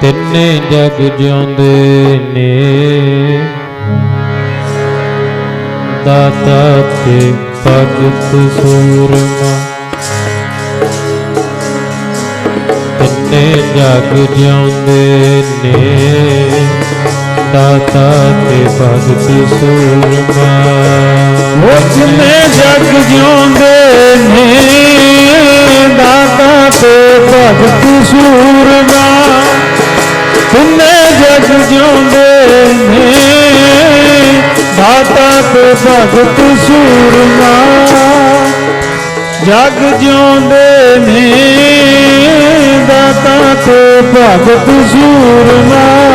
ਤਿੰਨੇ ਜਗ ਜਿਉਂਦੇ ਨੇ। ਦਾਤਾ ਤੇ ਭਗਤ ਸੂਰਮਾ। ਤਿੰਨੇ ਜਗ ਜਿਉਂਦੇ ਨੇ। ਦਾਤਾ ਤੇ ਭਗਤ ਸੂਰਮਾ। ਉਸਨੇ ਜਗ ਜਿਉਂਦੇ ਨੇ। ਦਾਤਾ ਤੇ ਭਗਤ ਸੂਰਮਾ। ਤਿੰਨੇ ਜਗ ਜਿਉਂਦੇ ਨੇ। ਦਾਤਾ ਤੇ ਭਗਤ ਸੂਰਮਾ। ਜਗ ਜਿਉਂਦੇ ਨੇ। ਦਾਤਾ ਤੇ ਭਗਤ ਸੂਰਮਾ।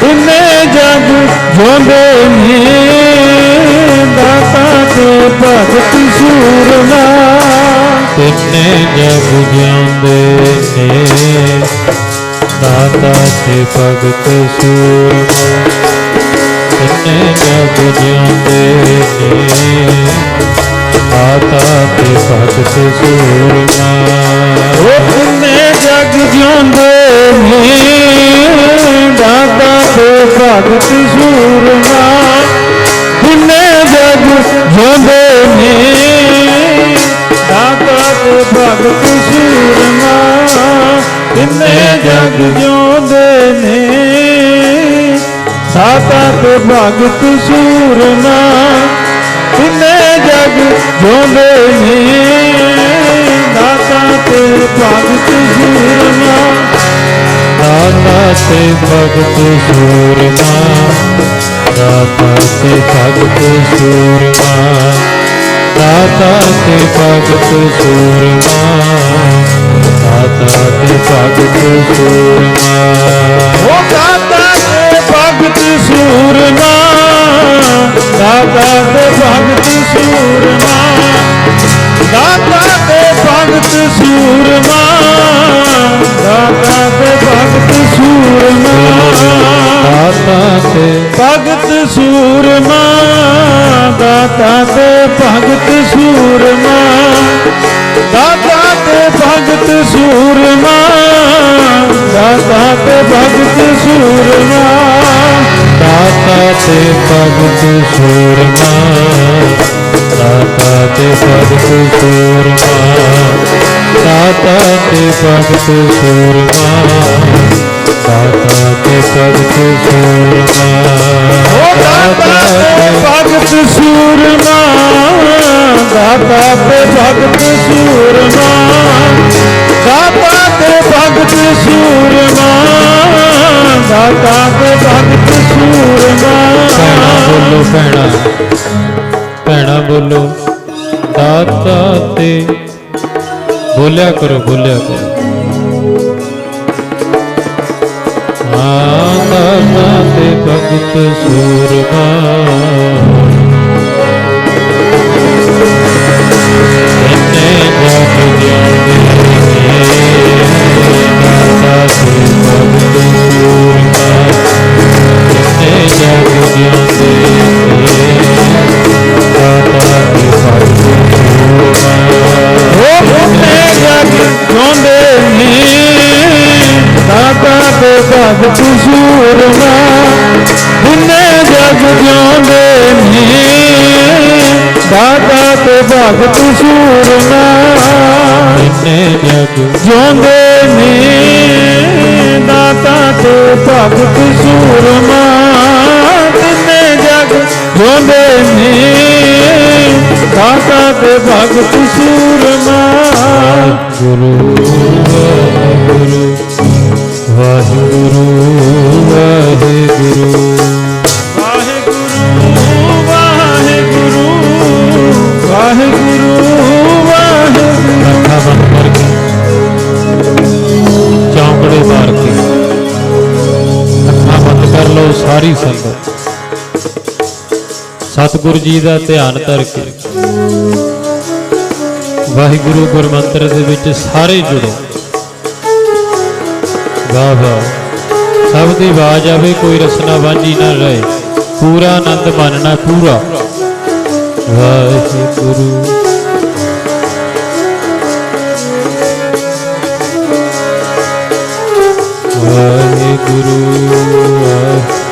ਤਿੰਨੇ ਜਗ ਜਿਉਂਦੇ ਨੇ। ਦਾਤਾ ਤੇ ਭਗਤ ਸੂਰਮਾ। ਤਿੰਨੇ ਜਗ ਜਿਉਂਦੇ ਨੇ। ਦਾਤਾ ਤੇ ਭਗਤ ਸੂਰਮਾ ਤਿੰਨੇ ਜਗ ਜਿਉਂਦੇ ਨੇ। ਦਾਤਾ ਤੇ ਭਗਤ ਸੂਰਮਾ ਉਹ ਤਿੰਨੇ ਜਗ ਜਿਉਂਦੇ ਨੇ। ਦਾਤਾ ਤੇ ਭਗਤ ਸੂਰਮਾ ਤਿੰਨੇ ਜਗ ਜਿਉਂਦੇ ਨੇ। ਦਾਤਾ ਤੇ ਭਗਤ ਸੂਰਮਾ ਤਿੰਨੇ ਜਗ ਜਿਉਂਦੇ ਨੇ। ਦਾਤਾ ਤੇ ਭਗਤ ਸੂਰਨਾ ਤਿੰਨੇ ਜਗ ਜਿਉਂਦੇ ਨੇ। ਦਾਤਾ ਤੇ ਭਗਤ ਸੂਰਨਾ ਦਾਤਾ ਤੇ ਭਗਤ ਸੂਰਨਾ ਦਾਤਾ ਤੇ ਭਗਤ ਸੂਰਨਾ ਦਾਤਾ ਤੇ ਭਗਤ ਸੂਰਮਾ। ਦਾਤਾ ਤੇ ਭਗਤ ਸੂਰਮਾ ਉਹ ਦਾਤਾ ਤੇ ਭਗਤ ਸੂਰਮਾ। ਦਾਤਾ ਤੇ ਭਗਤ ਸੂਰਮਾ। ਦਾਤਾ ਤੇ ਭਗਤ ਸੂਰਮਾ। ਦਾਤਾ ਤੇ ਭਗਤ ਸੂਰਮਾ। ਦਾਤਾ ਤੇ ਭਗਤ ਸੂਰਮਾ। ਦਾਤਾ ਤੇ ਭਗਤ ਸੂਰਮਾ, ਦਾਤਾ ਤੇ ਭਗਤ ਸੂਰਮਾ, ਦਾਤਾ ਤੇ ਭਗਤ ਸੂਰਮਾ, ਦਾਤਾ ਤੇ ਭਗਤ ਸੂਰਮਾ, ਦਾਤਾ ਤੇ ਭਗਤ ਸੂਰਮਾ, ਦਾਤਾ ਤੇ ਭਗਤ ਸੂਰਮਾ। ਦਾਤਾ ਤੇ ਭਗਤ ਸੂਰਮਾ ਉਹ ਦਾਤਾ ਤੇ ਭਗਤ ਸੂਰਮਾ ਦਾਤਾ ਤੇ ਭਗਤ ਸੂਰਮਾ ਦਾਤਾ ਤੇ ਭਗਤ ਸੂਰਮਾ ਦਾਤਾ ਤੇ ਭਗਤ ਸੂਰਮਾ ਭੈਣਾ ਬੋਲੋ ਭੈਣਾ ਭੈਣਾ ਬੋਲੋ ਦਾਤਾ ਤੇ ਬੋਲਿਆ ਕਰੋ ਬੋਲਿਆ ਕਰੋ। ਹਾਂ ਤੇ ਭਗਤ ਸੂਰਮਾ ਭਗਤ ਸੂਰਮਾ ਇੰਨੇ ਜਗ ਜਿਉਂਦੇ ਨੇ ਦਾਤਾ ਤੇ ਭਗਤ ਸੂਰਮਾ। ਤਿੰਨੇ ਜਗ ਜਿਉਂਦੇ ਨੇ ਦਾਤਾ ਤੇ ਭਗਤ ਸੂਰਮਾ। ਗੁਰੂ ਵਾਹਿਗੁਰੂ ਵਾਹਿਗੁਰੂ। ਸਾਰੀ ਸੰਗਤ। ਸਤਿਗੁਰੂ ਜੀ ਦਾ ਧਿਆਨ ਧਰ ਕੇ ਵਾਹਿਗੁਰੂ ਗੁਰਮੰਤਰ ਦੇ ਵਿੱਚ ਸਾਰੇ ਜੁੜੋ। ਵਾਹ ਵਾਹ। ਸਭ ਦੀ ਆਵਾਜ਼ ਆਵੇ, ਕੋਈ ਰਸਨਾ ਵਾਂਝੀ ਨਾ ਰਹੇ। ਪੂਰਾ ਆਨੰਦ ਮਾਨਣਾ ਪੂਰਾ। ਵਾਹਿਗੁਰੂ। ਵਾਹਿਗੁਰੂ ਵਾਹਿਗੁਰੂ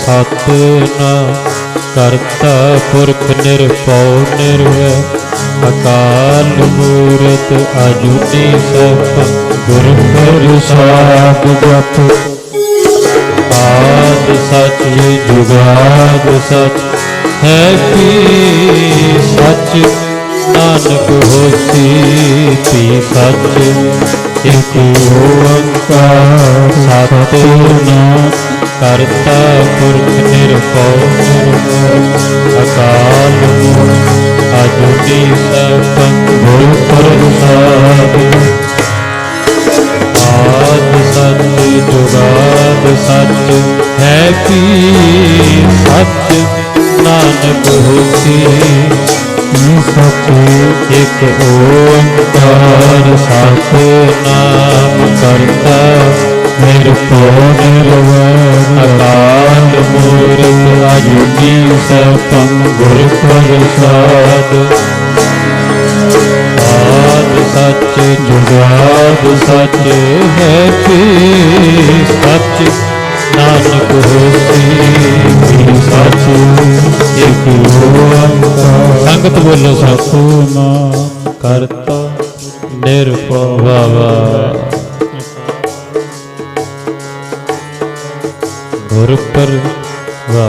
ਸਤਨਾਮ ਕਰਤਾ ਪੁਰਖ ਨਿਰਭਉ ਨਿਰਵੈਰ ਅਕਾਲ ਮੂਰਤ ਅਜੂਨੀ ਸੈਭੰ ਗੁਰ ਪ੍ਰਸਾਦ ਜਪ। ਆਦ ਸਚ ਜੁਗਾਦ ਸਚ, ਹੈ ਕੀ ਸਚ? ਨਾਨਕ ਹੋਸੀ ਪੀ ਸਚ? ਇਕ ਓੰਕਾਰ ਸਤਿਨਾਮ ਕਰਤਾ ਪੁਰਖ ਨਿਰਭਉ ਨਿਰਵੈਰ ਅਕਾਲ ਮੂਰਤ ਅਜੂਨੀ ਸਤਿ ਗੁਰ ਪ੍ਰਸਾਦ ਆਦ ਸੱਚ ਜੁਗਾਦ ਸੱਚ ਹੈ ਕੀ? ਸੱਚ ਨਾਨਕ ਹੋਸੀ। ਸੱਚ ਇਕ ਓੰਕਾਰ ਸਤ ਨਾਮ ਕਰਤਾ ਨਿਰਭਉ ਨਿਰਵੈਰ ਅਕਾਲ ਮੂਰਤ ਅਜੂਨੀ ਸੈਭੰ ਗੁਰ ਪ੍ਰਸਾਦ ਆਦ ਸੱਚ ਜੁਗਾਦ ਸੱਚ ਹੈ ਕੀ ਸੱਚ ਨਾਨਕ ਹੋਸੀ ਸੱਚ ਇਕ ਓੰਕਾਰ ਸੰਗਤ ਬੋਲੋ ਸਤਨਾਮ ਕਰਤਾ ਨਿਰਭਉ ਵਾ ਗੁਰ ਪਰ ਵਾ।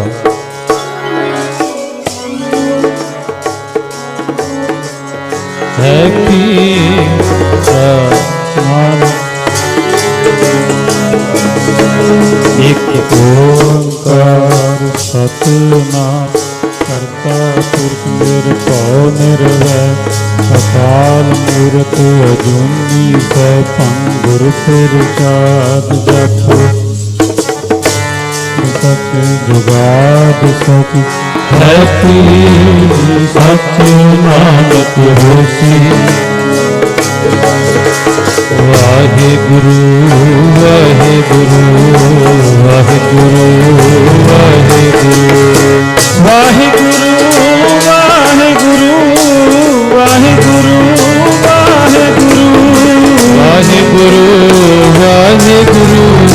ਹੈ ਕੀ ਸਮਾਨ ਇਕ ਓੰਕਾਰ ਸਤਨਾਮ ਕਰਤਾ ਪੁਰਖ ਨਿਰਭਉ ਨਿਰਵੈਰ ਅਕਾਲ ਮੂਰਤ ਅਜੂਨੀ ਸੈਭੰ ਗੁਰ ਪ੍ਰਸਾਦ ਜਪੋ। ਸਚ ਜੁਗਾਦ ਸਚ ਹੈ ਕੀ ਨਾਨਕ ਹੋਸੀ ਵਾਹਿਗੁਰੂ ਵਾਹਿਗੁਰੂ ਵਾਹਿਗੁਰੂ ਵਾਹਿਗੁਰੂ ਵਾਹਿਗੁਰੂ ਵਾਹਿਗੁਰੂ ਵਾਹਿਗੁਰੂ ਵਾਹਿਗੁਰੂ ਵਾਹਿਗੁਰੂ ਵਾਹਿਗੁਰੂ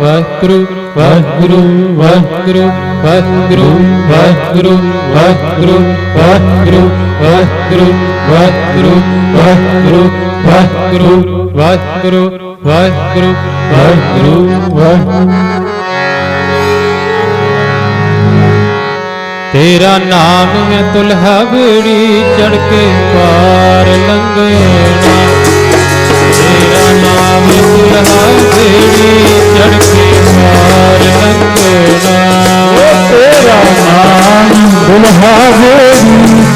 ਵਾਹਿਗੁਰੂ ਵਾਹਿਗੁਰੂ ਵਾਹਿਗੁਰੂ ਵਾਹਿਗੁਰੂ ਵਾਹਿਗੁਰੂ ਵਾਹਿਗੁਰੂ ਵਾਹਿਗੁਰੂ ਵਾਹਿਗੁਰੂ ਵਾਹਿਗੁਰੂ ਵਾਹਿਗੁਰੂ ਵਾਹਿਗੁਰੂ ਵਾਹਿਗੁਰੂ ਵਾਹਿਗੁਰੂ ਵਾਹਿਗੁਰੂ ਵਾਹਿਗੁਰੂ ਤੇਰਾ ਨਾਮ ਮੈਂ ਤੁਲਹਾ ਬੇੜੀ ਚੜ ਕੇ ਪਾਰ ਲੰਘਣਾ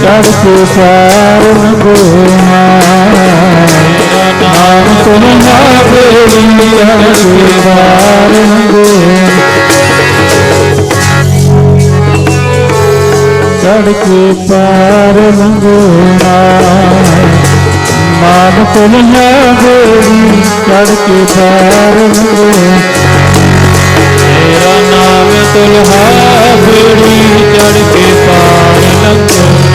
ਚੜ ਕੇ ਸਾਰ ਨਗੋ ਹੈ ਨਾਮ ਤੁਮਹਾ ਬੇਲੀ ਹੈ ਸਾਰ ਨਗੋ ਚੜ ਕੇ ਪਾਰ ਲੰਘਣਾ ਮਾਨ ਤੁਮਹਾ ਬੇਲੀ ਚੜ ਕੇ ਪਾਰ ਲੰਘਣਾ ਤੇਰਾ ਨਾਮ ਤੁਲਹਾ ਬੇੜੀ ਚੜ ਕੇ ਪਾਰ ਲੰਘੋ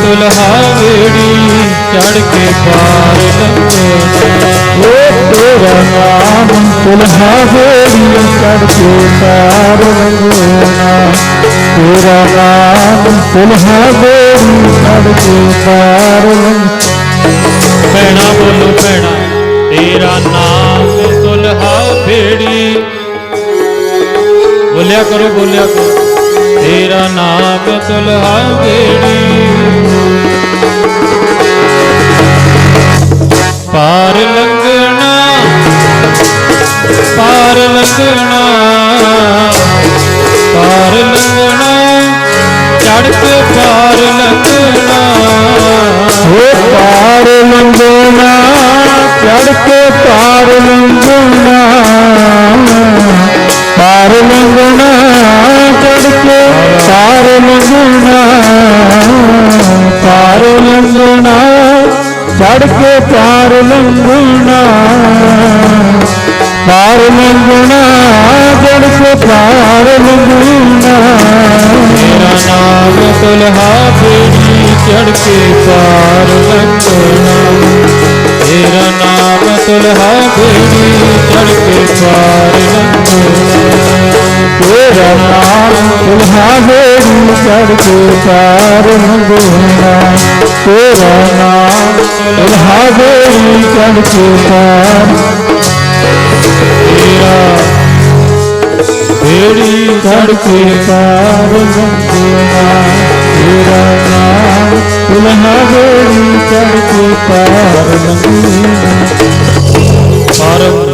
ਨਾਮ ਤੁਲਹਾ ਚੜ ਕੇ ਪਾਰ ਲੰਘਣਾ ਓ ਤੇਰਾ ਨਾਮ ਤੁਲਹਾ ਗੋਰੀ ਚੜ ਕੇ ਪਾਰ ਲੰਘੋਣਾ ਤੇਰਾ ਨਾਮ ਤੁਲਹਾ ਗੋਰੀ ਚੜ ਕੇ ਪਾਰ ਲੰਘੋਣਾ ਭੈਣਾ ਬੋਲੋ ਭੈਣਾ, ਤੇਰਾ ਨਾਮ ਤੁਲਹਾ ਬੇੜੀ ਬੋਲਿਆ ਕਰੋ ਬੋਲਿਆ ਕਰੋ। ਤੇਰਾ ਨਾਮ ਤੁਲਹਾ ਬੇੜੀ ਪਾਰ ਲੰਘਣਾ ਪਾਰ ਲੰਘਣਾ। ਚੜ ਕੇ ਪਾਰ ਲੰਘੋਣਾ ਪਾਰ ਲੰਘੋਣਾ ਚੜ ਕੇ ਪਾਰ ਲੰਘੋਣਾ। ਤੇਰਾ ਨਾਮ ਤੁਲਹਾ ਬੇੜੀ ਚੜ ਕੇ ਪਾਰ ਲੰਘਣਾ। ਤੇਰਾ ਨਾਮ ਤੁਲਹਾ ਬੇੜੀ ਚੜ ਕੇ ਪਾਰ ਲੰਘਣਾ। ਤੇਰਾ ਨਾਮ ਤੁਲਹਾ ਬੇੜੀ ਚੜ ਕੇ ਪਾਰ ਲੰਘੋਣਾ ਤੇਰਾ ਨਾਮ ਤੁਲਹਾ ਬੇੜੀ ਚੜ ਕੇ ਪਾਰ ਤੇਰਾ ਬੇੜੀ ਚੜ ਕੇ ਪਾਰ ਲੰਘੋਣਾ ਤੇਰਾ ਨਾਮ ਤੁਲਹਾ ਚੜ ਕੇ ਪਾਰ ਲੰਘੋਣਾ ਪਰਮ